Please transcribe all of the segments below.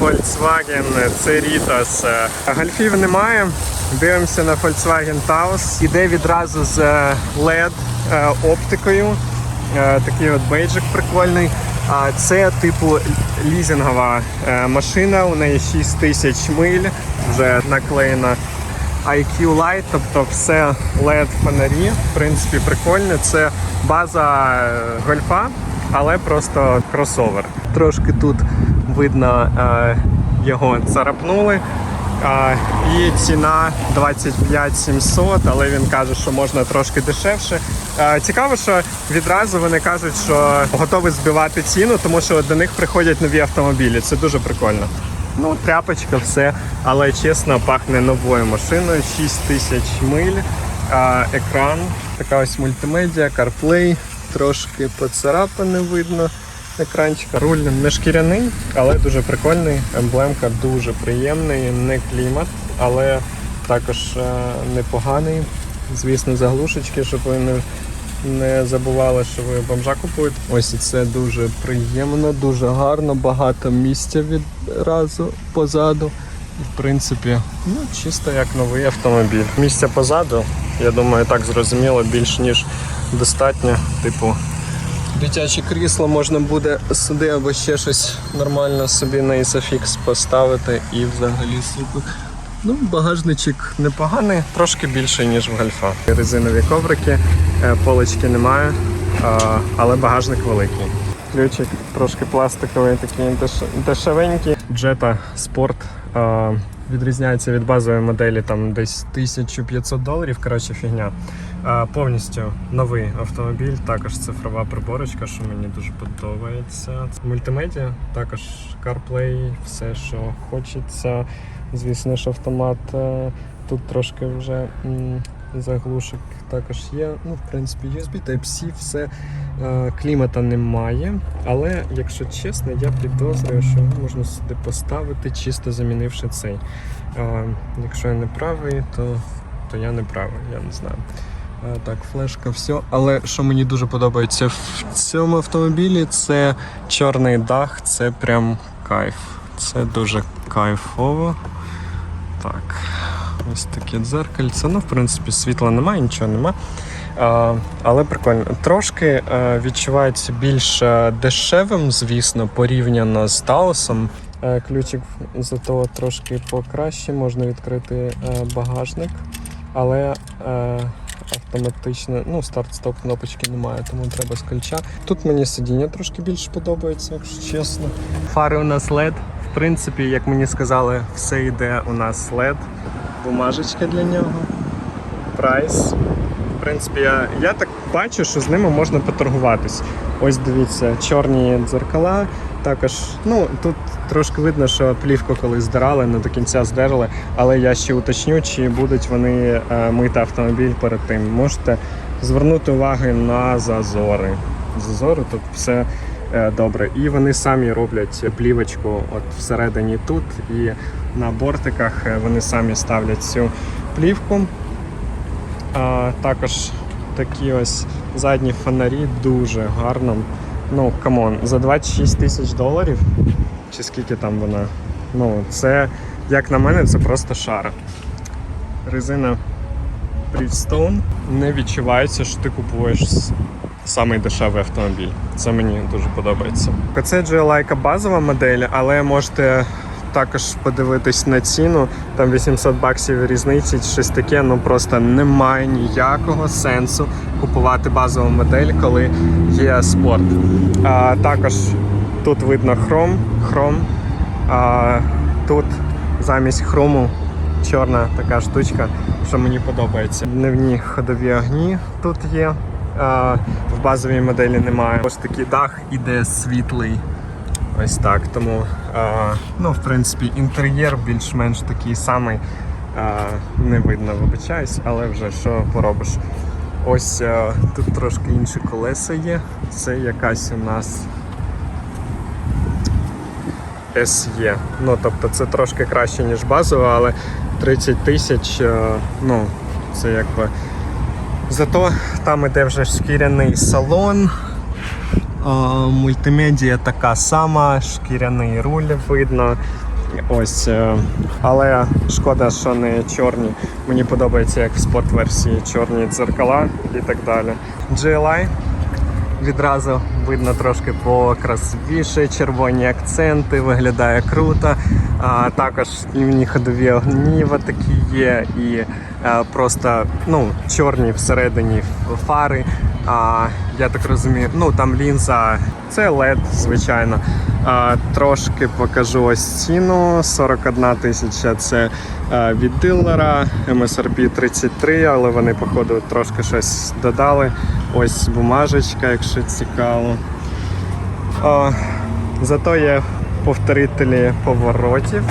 Volkswagen Cerritos. Е, Гольфів немає. Дивимося на Volkswagen Taos. Іде відразу з е, LED е, оптикою. Такий от бейджик прикольний. А це типу лізингова е, машина. У неї 6 тисяч миль, вже наклеєна IQ Light, тобто все LED фонарі. В принципі, прикольно. Це база гольфа, але просто кросовер. Трошки тут видно е, його царапнули. І ціна 25 700, але він каже, що можна трошки дешевше. Цікаво, що відразу вони кажуть, що готові збивати ціну, тому що до них приходять нові автомобілі. Це дуже прикольно. Ну, тряпочка, все, але чесно, пахне новою машиною. 6 тисяч миль, екран, така ось мультимедіа, CarPlay, трошки поцарапане видно екранчика. Руль не шкіряний, але дуже прикольний. Емблемка дуже приємний, не клімат, але також е, непоганий. Звісно, заглушечки, щоб ви не, не забували, що ви бомжа купуєте. Ось і це дуже приємно, дуже гарно, багато місця відразу позаду. В принципі, ну чисто як новий автомобіль. Місця позаду, я думаю, так зрозуміло, більш ніж достатньо. Типу, Дитяче крісло можна буде сюди або ще щось нормально собі на Isofix поставити і взагалі супер. Ну, багажничок непоганий, трошки більший, ніж в гольфа. Резинові коврики, е, полочки немає, але багажник великий. Ключик трошки пластиковий, такий деш- дешевенький. Jetta Sport відрізняється від базової моделі там десь 1500 доларів. Коротше, фігня. Повністю новий автомобіль, також цифрова приборочка, що мені дуже подобається. Мультимедіа, також CarPlay, все, що хочеться. Звісно ж, автомат. е, Тут трошки вже заглушок також є. Ну, в принципі, USB, Type-C, все. Е, Клімата немає, але якщо чесно, я підозрюю, що його можна сюди поставити, чисто замінивши цей. Е, Якщо я не правий, то, то я не правий, я не знаю. Е, Так, флешка, все. Але що мені дуже подобається в цьому автомобілі, це чорний дах, це прям кайф. Це дуже кайфово. Так, ось таке дзеркальце. Ну, в принципі, світла немає, нічого нема. А, але прикольно. Трошки е, відчувається більш е, дешевим, звісно, порівняно з Таосом. Ключик зато трошки покраще, можна відкрити е, багажник, але е, автоматично, ну, старт-стоп кнопочки немає, тому треба з ключа. Тут мені сидіння трошки більше подобається, якщо чесно. Фари у нас LED. В принципі, як мені сказали, все йде у нас LED. Бумажечка для нього. Прайс. В принципі, я, я так бачу, що з ними можна поторгуватись. Ось дивіться, чорні дзеркала. Також, ну тут трошки видно, що плівку коли здирали, не до кінця здерли, але я ще уточню, чи будуть вони е, мити автомобіль перед тим. Можете звернути увагу на зазори. Зазори тут все е, добре. І вони самі роблять плівочку от всередині тут, і на бортиках е, вони самі ставлять цю плівку. А, також такі ось задні фонарі дуже гарно. Ну, камон, за 26 тисяч доларів, чи скільки там вона. Ну, це, як на мене, це просто шар. Резина Bridgestone не відчувається, що ти купуєш самий дешевий автомобіль. Це мені дуже подобається. Це GLI базова модель, але можете також подивитись на ціну. Там 800 баксів різниці, щось таке. Ну просто немає ніякого сенсу купувати базову модель, коли є спорт. А, також тут видно хром, хром. А, тут замість хрому чорна така штучка, що мені подобається. Дневні ходові огні тут є. А, в базовій моделі немає. Ось такий дах іде світлий. Ось так. Тому, а, ну, в принципі, інтер'єр більш-менш такий самий. А, не видно, вибачаюсь, але вже що поробиш. Ось а, тут трошки інші колеса є. Це якась у нас SE. Ну, тобто це трошки краще, ніж базова, але 30 тисяч, е, ну, це якби. Зато там іде вже шкіряний салон. Мультимедія така сама, шкіряний руль видно. Ось, е, але шкода, що не чорні. Мені подобається, як в спорт-версії чорні дзеркала і так далі. GLI відразу видно трошки покрасивіше, червоні акценти, виглядає круто. А, також днівні ходові огніва такі є, і е, просто ну, чорні всередині фари. А, я так розумію, ну там лінза, це LED, звичайно. А, трошки покажу ось ціну. 41 тисяча це е, від дилера, MSRP 33, але вони, походу, трошки щось додали. Ось бумажечка, якщо цікаво. А, зато є повторителі поворотів.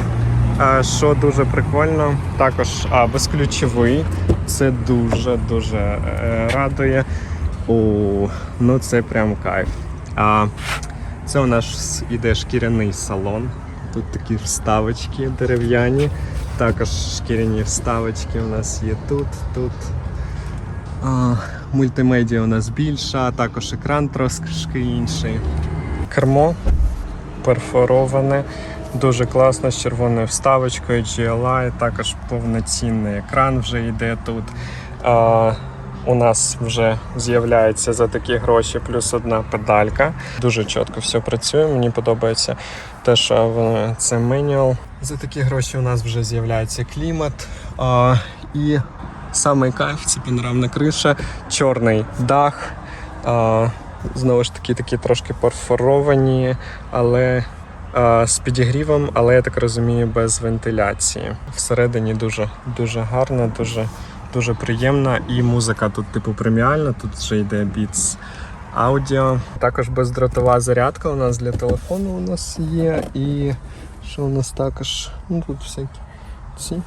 А, що дуже прикольно, також а, безключовий. Це дуже-дуже е, радує. О, ну це прям кайф. А, це у нас іде шкіряний салон. Тут такі вставочки дерев'яні. Також шкіряні вставочки у нас є тут, тут. А, мультимедіа у нас більша, також екран трошки інший. Кермо перфороване, дуже класно з червоною вставочкою GLI, також повноцінний екран вже йде тут. А, у нас вже з'являється за такі гроші плюс одна педалька. Дуже чітко все працює. Мені подобається те, що це менюал. За такі гроші у нас вже з'являється клімат. А, і самий кайф це панорамна криша, чорний дах. А, знову ж таки, такі трошки перфоровані, але з підігрівом, але я так розумію, без вентиляції. Всередині дуже дуже гарно, дуже дуже приємна. І музика тут, типу, преміальна, тут вже йде біц аудіо. Також бездротова зарядка у нас для телефону у нас є. І що у нас також? Ну тут всякі ці.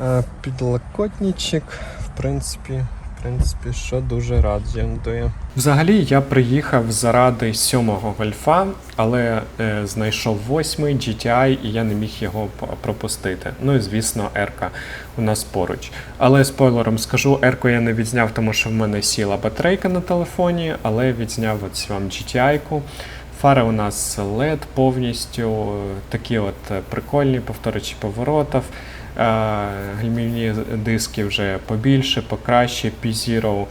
Е, Підлокотничок, в принципі, принципі, що дуже радує. Взагалі я приїхав заради сьомого гольфа, але е, знайшов восьмий GTI і я не міг його пропустити. Ну і звісно, Ерка у нас поруч. Але спойлером скажу, Ерку я не відзняв, тому що в мене сіла батарейка на телефоні, але відзняв ось вам GTI-ку. Фари у нас LED повністю, такі от е, прикольні, повторюючи поворотів. Е, Гальмівні диски вже побільше, покраще, P-Zero.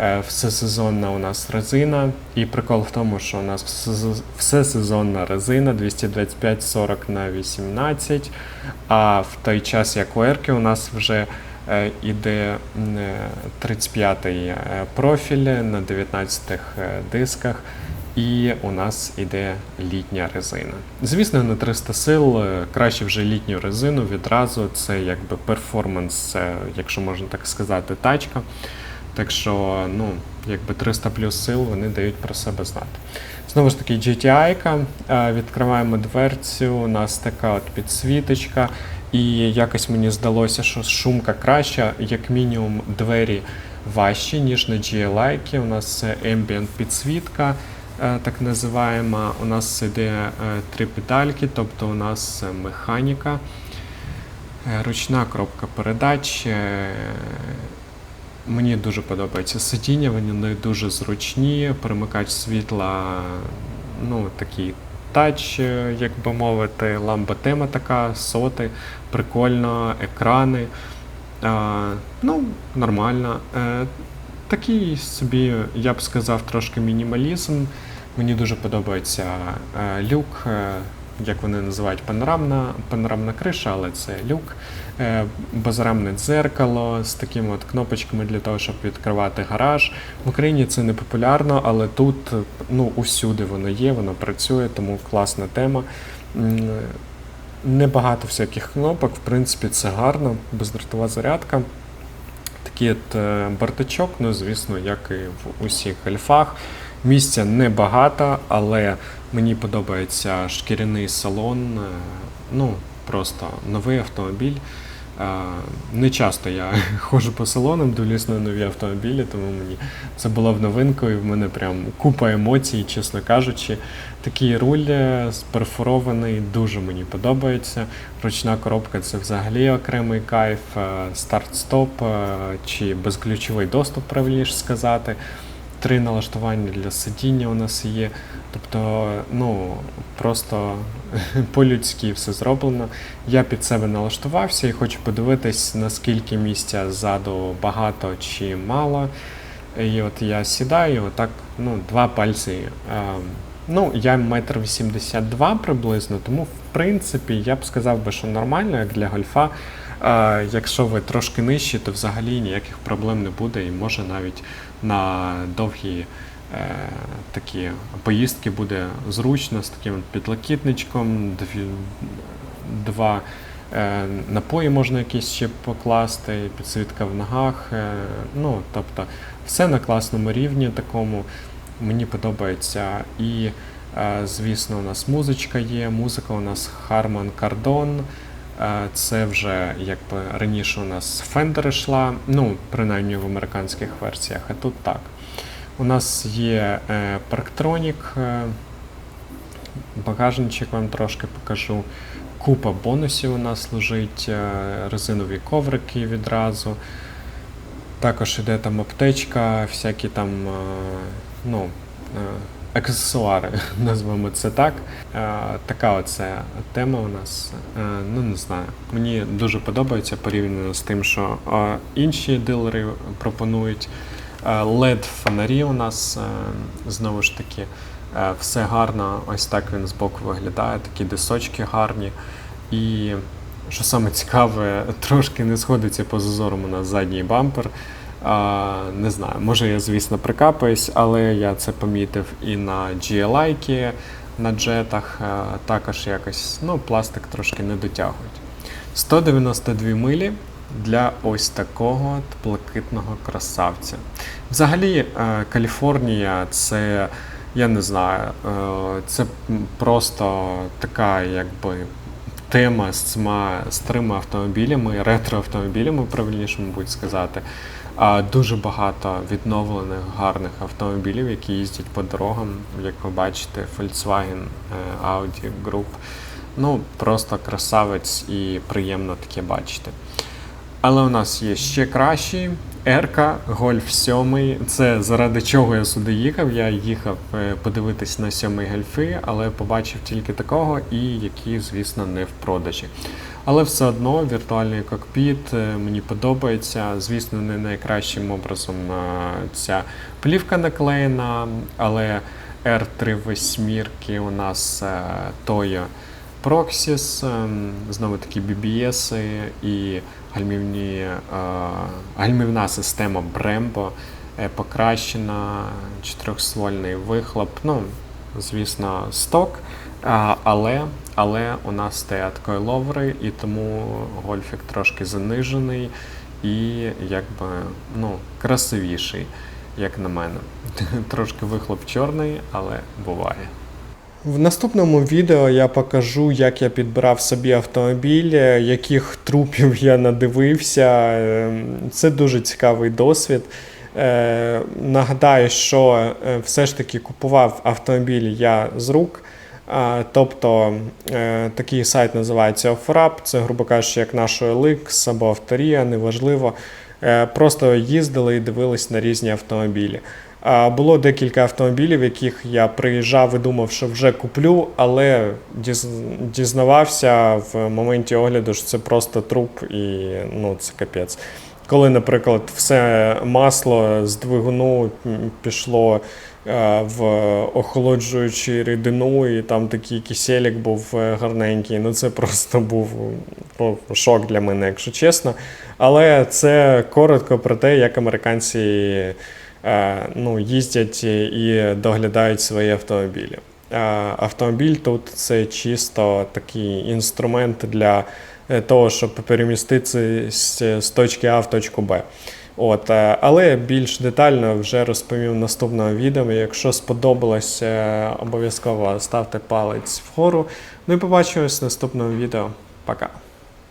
Е, Всесезонна у нас резина. І прикол в тому, що у нас всесезонна резина 225-40 на 18. А в той час, як у Ерки, у нас вже е, іде е, 35-й е, профіль на 19 дисках. І у нас іде літня резина. Звісно, на 300 сил е, краще вже літню резину відразу. Це якби перформанс, якщо можна так сказати, тачка. Так що, ну, якби 300 плюс сил вони дають про себе знати. Знову ж таки, GTI-ка. Е, Відкриваємо дверцю, у нас така от підсвіточка. І якось мені здалося, що шумка краща, як мінімум, двері важчі, ніж на GLI. У нас ambient підсвітка, так називаємо. У нас іде е, три педальки, тобто у нас е, механіка, е, ручна коробка передач. е, Мені дуже подобається сидіння, вони дуже зручні, перемикач світла, ну такий тач, е, як би мовити, ламба тема така, соти, прикольно, екрани. Ну, нормально. Е, такий собі, я б сказав, трошки мінімалізм. Мені дуже подобається е, люк, е, як вони називають панорамна, панорамна криша, але це люк. Е, безрамне дзеркало з такими от кнопочками для того, щоб відкривати гараж. В Україні це не популярно, але тут ну, усюди воно є, воно працює, тому класна тема. Небагато всяких кнопок, в принципі, це гарно, бездротова зарядка. Такий от бардачок, ну, звісно, як і в усіх гольфах. Місця небагато, але мені подобається шкіряний салон. е, Ну, просто новий автомобіль. Е, Не часто я ходжу по салонам, дивлюсь на нові автомобілі, тому мені це було в новинку, і в мене прям купа емоцій, чесно кажучи. Такий руль е, перфорований, дуже мені подобається. Ручна коробка це взагалі окремий кайф, старт-стоп чи безключовий доступ, правильніше сказати. Три налаштування для сидіння у нас є. Тобто, ну просто по-людськи все зроблено. Я під себе налаштувався і хочу подивитись, наскільки місця ззаду багато чи мало. І от я сідаю, отак, ну, два пальці. Е, ну, я метр вісімдесят два приблизно, тому в принципі я б сказав би, що нормально, як для гольфа. Е, якщо ви трошки нижчі, то взагалі ніяких проблем не буде, і може навіть на довгі е, такі поїздки буде зручно з таким підлокітничком, два е, напої можна якісь ще покласти, підсвітка в ногах. Е, ну, тобто, все на класному рівні такому. Мені подобається. І, е, звісно, у нас музичка є. Музика у нас Harman Kardon. Це вже якби раніше у нас Fender йшла, ну, принаймні в американських версіях, а тут так. У нас є е, Parktronic, е, багажничок вам трошки покажу. Купа бонусів у нас лежить, е, резинові коврики відразу. Також іде там аптечка, всякі там ну, аксесуари, назвемо це так. Е, Така оце тема у нас. Е, Ну не знаю. Мені дуже подобається порівняно з тим, що е, інші дилери пропонують. led фонарі у нас знову ж таки. Все гарно, ось так він збоку виглядає, такі дисочки гарні. І що саме цікаве, трошки не сходиться по зазорам у нас задній бампер. А, не знаю, може я, звісно, прикапаюсь, але я це помітив і на GLI, на джетах, а, також якось ну, пластик трошки не дотягують. 192 милі для ось такого блакитного красавця. Взагалі, е, Каліфорнія це, я не знаю, е, це просто така, якби тема з цими старими автомобілями, ретро-автомобілями, правильніше, мабуть, сказати. Дуже багато відновлених гарних автомобілів, які їздять по дорогам, як ви бачите, Volkswagen, е, Audi Group. Ну, просто красавець і приємно таке бачити. Але у нас є ще кращий. Ерка, Гольф 7. Це заради чого я сюди їхав. Я їхав е, подивитись на сьомий гольфи, але побачив тільки такого, і які, звісно, не в продажі. Але все одно віртуальний кокпіт е, мені подобається. Звісно, не найкращим образом е, ця плівка наклеєна, але R3 восьмірки у нас е, Toyo Proxys, ем, знову таки BBS і гальмівні, е, гальмівна система Brembo, е, покращена, чотирьохствольний вихлоп. Ну, звісно, сток. Але, але у нас стоять койловери, і тому гольфік трошки занижений і якби ну, красивіший, як на мене. Трошки вихлоп чорний, але буває. В наступному відео я покажу, як я підбирав собі автомобіль, е, яких трупів я надивився. Е, Це дуже цікавий досвід. Е, Нагадаю, що е, все ж таки купував автомобіль я з рук. Тобто е, такий сайт називається OfferUp, це, грубо кажучи, як наш OLX або Авторія, неважливо. Е, Просто їздили і дивились на різні автомобілі. Було декілька автомобілів, яких я приїжджав і думав, що вже куплю, але дізнавався в моменті огляду, що це просто труп і ну, це капець. Коли, наприклад, все масло з двигуну пішло в охолоджуючу рідину, і там такий киселік був е, гарненький. Ну це просто був ну, шок для мене, якщо чесно. Але це коротко про те, як американці е, ну, їздять і доглядають свої автомобілі. Е, Автомобіль тут це чисто такий інструмент для е, того, щоб переміститися з точки А в точку Б. От, е, але більш детально вже розповім в наступному відео. Якщо сподобалось, обов'язково ставте палець вгору. Ну і побачимось в наступному відео. Пока.